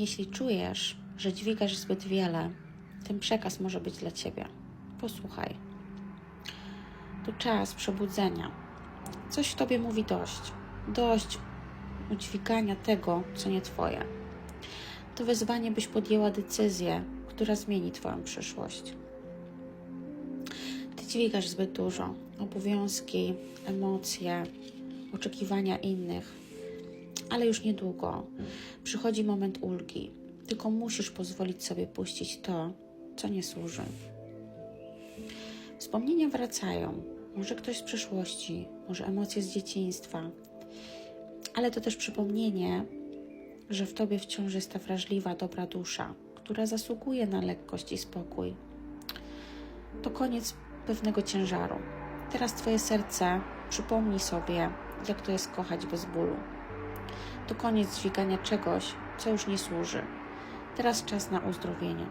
Jeśli czujesz, że dźwigasz zbyt wiele, ten przekaz może być dla ciebie. Posłuchaj. To czas przebudzenia. Coś w tobie mówi dość. Dość udźwigania tego, co nie twoje. To wezwanie, byś podjęła decyzję, która zmieni twoją przyszłość. Ty dźwigasz zbyt dużo. Obowiązki, emocje, oczekiwania innych. Ale już niedługo przychodzi moment ulgi. Tylko musisz pozwolić sobie puścić to, co nie służy. Wspomnienia wracają. Może ktoś z przeszłości, może emocje z dzieciństwa, ale to też przypomnienie, że w tobie wciąż jest ta wrażliwa, dobra dusza, która zasługuje na lekkość i spokój. To koniec pewnego ciężaru. Teraz twoje serce przypomnij sobie, jak to jest kochać bez bólu. To koniec dźwigania czegoś, co już nie służy. Teraz czas na uzdrowienie.